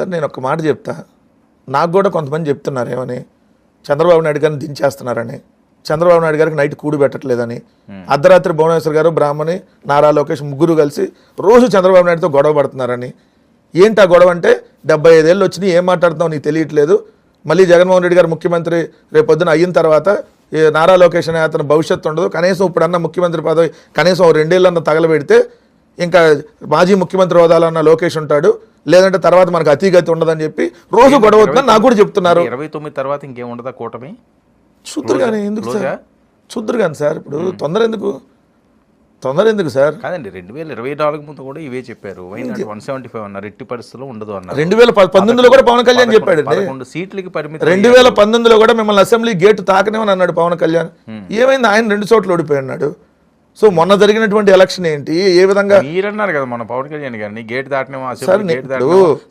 Sir నేను ఒక మాట చెప్తా. నాకు కూడా కొంతమంది చెప్తున్నారు ఏమని? చంద్రబాబు నాయుడు గారిని దించేస్తున్నారని. చంద్రబాబు నాయుడు గారికి నైట్ కూడి పెట్టట్లేదని. అర్ధరాత్రి భువనేశ్వర్ గారు బ్రాహ్మణి నారా లోకేష్ ముగ్గురు కలిసి రోజు చంద్రబాబు నాయుడుతో గొడవ పడుతున్నారని. ఏంటి ఆ గొడవ అంటే డెబ్బై ఐదేళ్ళు వచ్చినాయి ఏం మాట్లాడుతున్నావు నీకు తెలియట్లేదు. మళ్ళీ జగన్మోహన్ రెడ్డి గారు ముఖ్యమంత్రి రేపు పొద్దున అయిన తర్వాత ఈ నారా లోకేష్ అనే అతను భవిష్యత్తు ఉండదు. కనీసం ఇప్పుడన్న ముఖ్యమంత్రి పదవి కనీసం రెండేళ్ళన్న తగలబెడితే ఇంకా మాజీ ముఖ్యమంత్రి హోదాలో ఉన్న లోకేష్ ఉంటాడు. లేదంటే తర్వాత మనకు అతిగతి ఉండదని చెప్పి రోజు గొడవ అవుతుందని నాకు కూడా చెప్తున్నారు. ఇరవై తొమ్మిది తర్వాత ఇంకేం ఉండదా కూటమి? చూద్దరు కానీ ఎందుకు సార్? చూద్దరు కానీ సార్ ఇప్పుడు తొందర ఎందుకు? తొందర ఎందుకు సార్? కాదండి రెండు వేల ఇరవై నాలుగు ముందు కూడా ఇవే చెప్పారు. వన్ సెవెంటీ ఫైవ్ అన్నారు. ఎట్టి పరిస్థితుల్లో ఉండదు అన్నారు. రెండు వేల పంతొమ్మిదిలో కూడా పవన్ కళ్యాణ్ చెప్పాడు పదకొండు సీట్లకి పరిమితి రెండు వేల పంతొమ్మిదిలో కూడా మిమ్మల్ని అసెంబ్లీ గేట్ తాకనేమని అన్నాడు పవన్ కళ్యాణ్. ఏమైంది? ఆయన రెండు చోట్ల ఓడిపోయి అన్నాడు సో మొన్న జరిగినటువంటి ఎలక్షన్ ఏంటి? ఏ విధంగా మీరన్నారు కదా మన పవన్ కళ్యాణ్ గారిని గేట్ దాటినేమో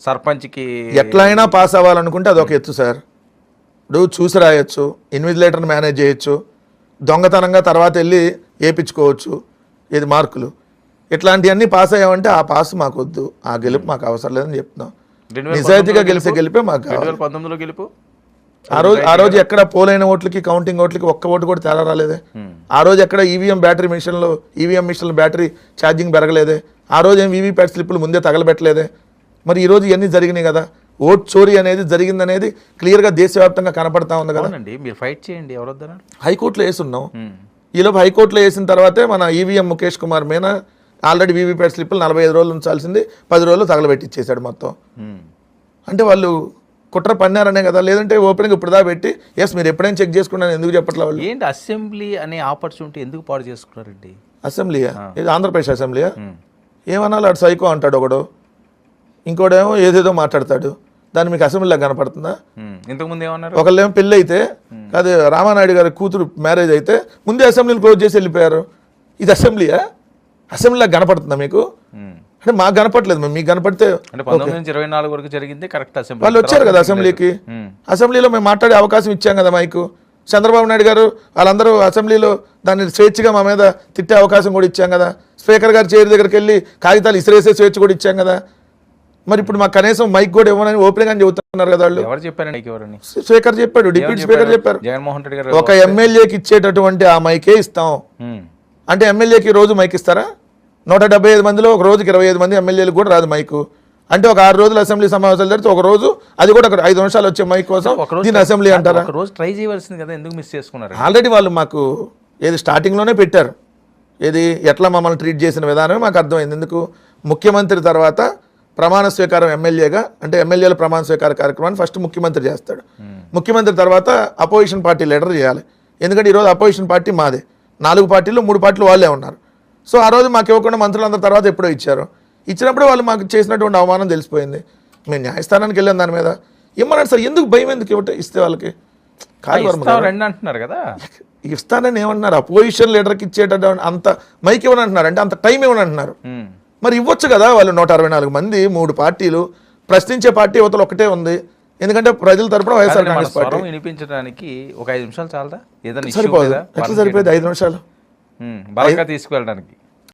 సర్పంచ్కి ఎట్లా అయినా పాస్ అవ్వాలనుకుంటే అదొక ఎత్తు సార్. ఇప్పుడు చూసి రాయొచ్చు ఇన్విజిలేటర్ని మేనేజ్ చేయొచ్చు దొంగతనంగా తర్వాత వెళ్ళి వేయించుకోవచ్చు ఇది మార్కులు. ఇట్లాంటివన్నీ పాస్ అయ్యామంటే ఆ పాస్ మాకు వద్దు ఆ గెలుపు మాకు అవసరం లేదని చెప్తున్నాం. నిజాయితీగా గెలిచే గెలిపే మాకు పంతొమ్మిదిలో గెలుపు? ఆ రోజు ఆ రోజు ఎక్కడ పోలైన ఓట్లకి కౌంటింగ్ ఓట్లకి ఒక్క ఓటు కూడా తేడా రాలేదే. ఆ రోజు ఎక్కడ ఈవీఎం బ్యాటరీ మిషన్లో ఈవీఎం మిషన్ల బ్యాటరీ ఛార్జింగ్ పెరగలేదే. ఆ రోజు ఏం వీవీప్యాట్ స్లిప్పులు ముందే తగలబెట్టలేదే. మరి ఈ రోజు ఇవన్నీ జరిగినాయి కదా. ఓట్ చోరీ అనేది జరిగిందనేది క్లియర్గా దేశవ్యాప్తంగా కనపడతా ఉంది కదా. మీరు ఫైట్ చేయండి ఎవరు వద్దన్నారు హైకోర్టులో వేసున్నాం. ఈలోపు హైకోర్టులో వేసిన తర్వాతే మన EVM Mukesh Kumar Meena already VVPAT స్లిప్పులు నలభై ఐదు రోజులు ఉంచాల్సింది పది రోజులు తగలబెట్టిచ్చేసాడు మొత్తం. అంటే వాళ్ళు కుట్ర పన్నారనే కదా లేదంటే ఓపెనింగ్ ఇప్పుడు దా పెట్టి ఎస్ మీరు ఎప్పుడైనా చెక్ చేసుకున్నాను ఎందుకు చెప్పట్లే వాళ్ళు? ఏంటి అసెంబ్లీ అనే ఆపర్చునిటీ ఎందుకు పాడు చేసుకున్నారండి? అసెంబ్లీయా ఇది ఆంధ్రప్రదేశ్ అసెంబ్లీయా ఏమన్నా అటు సైకో అంటాడు ఒకడు. ఇంకోడేమో ఏదేదో మాట్లాడతాడు. దాన్ని మీకు అసెంబ్లీలో కనపడుతుందా. ఇంతకుముందు ఏమన్నారు? ఒకళ్ళేమో పెళ్ళి అయితే అది రామానాయుడు గారి కూతురు మ్యారేజ్ అయితే ముందే అసెంబ్లీని క్లోజ్ చేసి వెళ్ళిపోయారు. ఇది అసెంబ్లీయా అసెంబ్లీలో కనపడుతుందా మీకు. అంటే మాకు కనపట్లేదు మరి మీకు కనపడితే అంటే పంతొమ్మిది నుంచి ఇరవై నాలుగు వరకు జరిగింది కరెక్ట్ అసెంబ్లీ. వాళ్ళు వచ్చారు కదా అసెంబ్లీకి. అసెంబ్లీలో మేము మాట్లాడే అవకాశం ఇచ్చాం కదా మైకు. చంద్రబాబు నాయుడు గారు వాళ్ళందరూ అసెంబ్లీలో దాన్ని స్వేచ్ఛగా మా మీద తిట్టే అవకాశం కూడా ఇచ్చాం కదా. స్పీకర్ గారి చైర్ దగ్గరికి వెళ్ళి కాగితాలు ఇసిరేసే స్వేచ్ఛ కూడా ఇచ్చాం కదా. మరి ఇప్పుడు మాకు కనీసం మైక్ కూడా ఇవ్వనని ఓపెనింగ్ అని చెబుతున్నారు కదా వాళ్ళు. ఎవరు చెప్పారండి స్పీకర్ చెప్పాడు డిప్యూటీ స్పీకర్ చెప్పారు? జగన్మోహన్ రెడ్డి గారు ఒక ఎమ్మెల్యేకి ఇచ్చేటటువంటి ఆ మైకే ఇస్తాం. అంటే ఎమ్మెల్యేకి రోజు మైక్ ఇస్తారా? నూట డెబ్బై ఐదు మందిలో ఒక రోజుకి ఇరవై ఐదు మంది ఎమ్మెల్యేలకు కూడా రాదు మైకు. అంటే ఒక ఆరు రోజులు అసెంబ్లీ సమావేశాలు జరిగితే ఒక రోజు అది కూడా ఒక ఐదు నిమిషాలు వచ్చే మైక్ కోసం దీని అసెంబ్లీ అంటారా? రోజు ట్రై చేయవలసింది కదా ఎందుకు మిస్ చేసుకున్నారు? ఆల్రెడీ వాళ్ళు మాకు ఏది స్టార్టింగ్లోనే పెట్టారు. ఏది ఎట్లా మమ్మల్ని ట్రీట్ చేసిన విధానమే మాకు అర్థమైంది. ఎందుకు? ముఖ్యమంత్రి తర్వాత ప్రమాణ స్వీకారం ఎమ్మెల్యేగా అంటే ఎమ్మెల్యేల ప్రమాణ స్వీకార కార్యక్రమాన్ని ఫస్ట్ ముఖ్యమంత్రి చేస్తాడు. ముఖ్యమంత్రి తర్వాత అపోజిషన్ పార్టీ లీడర్ చేయాలి. ఎందుకంటే ఈరోజు అపోజిషన్ పార్టీ మాదే. నాలుగు పార్టీలు మూడు పార్టీలు వాళ్ళే ఉన్నారు. సో ఆ రోజు మాకు ఇవ్వకుండా మంత్రులందరి తర్వాత ఎప్పుడో ఇచ్చారు. ఇచ్చినప్పుడు వాళ్ళు మాకు చేసినటువంటి అవమానం తెలిసిపోయింది. మేము న్యాయస్థానానికి వెళ్ళాం దాని మీద. ఇమ్మన్నాడు సార్ ఎందుకు భయం ఎందుకు ఇవ్వట? ఇస్తే వాళ్ళకి. కాదు రండి అంటున్నారు కదా. ఇస్తానని ఏమన్నారు? అపోజిషన్ లీడర్కి ఇచ్చేటటువంటి అంత మైక్ ఇవ్వని అంటున్నారు. అంటే అంత టైం ఇవ్వని అంటున్నారు. మరి ఇవ్వచ్చు కదా వాళ్ళు నూట అరవై నాలుగు మంది మూడు పార్టీలు. ప్రశ్నించే పార్టీ యువతలు ఒకటే ఉంది. ఎందుకంటే ప్రజల తరపున వైఎస్ఆర్ కాంగ్రెస్ పార్టీ. వినిపించడానికి ఒక ఐదు నిమిషాలు చాలదా? ఏదైనా సరిపోదు? ఎట్లా సరిపోయింది ఐదు నిమిషాలు. తీసుకువెళ్ళడానికి.